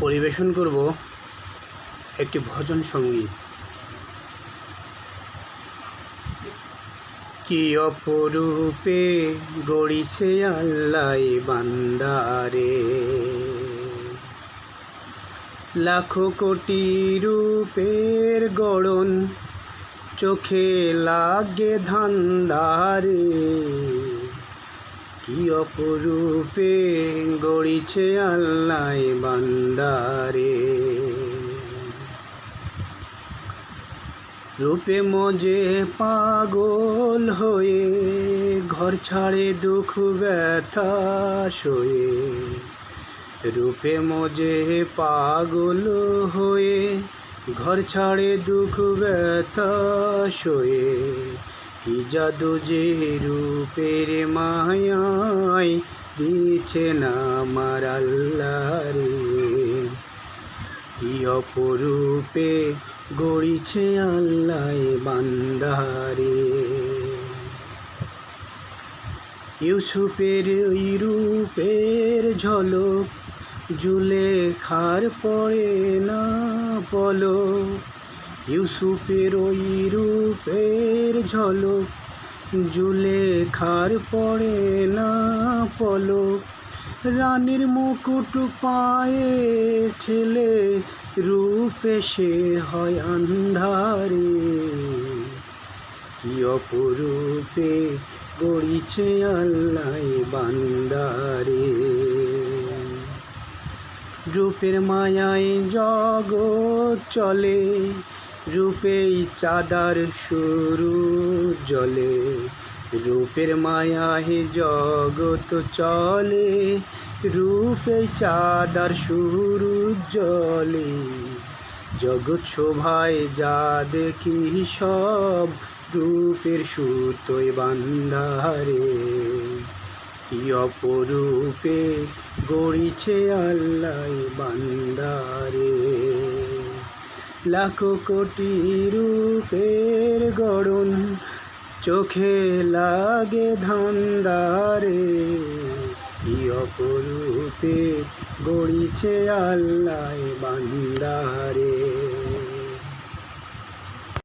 পরিবেশন করব একটি ভজন সংগীত। কি অপরূপে গড়িছে আল্লাহ বান্দারে লাখো কোটি রূপের গড়ন চোখে লাগে ধান্দারে। কি অপরূপে গড়িছে আল্লাহ বান্দারে রূপে মজে পাগল হয়ে ঘর ছাড়ে দুঃখ ব্যথা সয়ে। রূপে মজে পাগল হয়ে ঘর ছাড়ে দুঃখ ব্যথা সয়ে। কি জাদু যে রূপের মায়ায় দিচ্ছে না আমার রে? কি অপরূপে গড়িছে আল্লাহ বান্দারে ইউসুফের ওই রূপের ঝলক, জুলে খার পড়ে না বলো ইউসুফের ওই রূপের ঝলক, জুলে খার পড়ে না পলক রানীর মুকুট পায়ে ঠেলে রূপে সে হয় আন্ধারে। কি অপরূপে গড়িছে আল্লাহ বান্দারে রূপের মায়ায় জগৎ চলে রূপেই চাঁদার শুরু জলে, রূপের মায়ায় জগত চলে, রূপে চাঁদার শুরু জলে। জগৎ শোভায় যা দেখি সব রূপের সুতোয় বান্ধারে। কি অপরূপে গড়িছে আল্লাহ বান্দারে লাখো কোটি রূপের গড়ন চোখে লাগে ধান্দারে। অপরূপে গড়িছে আল্লাহ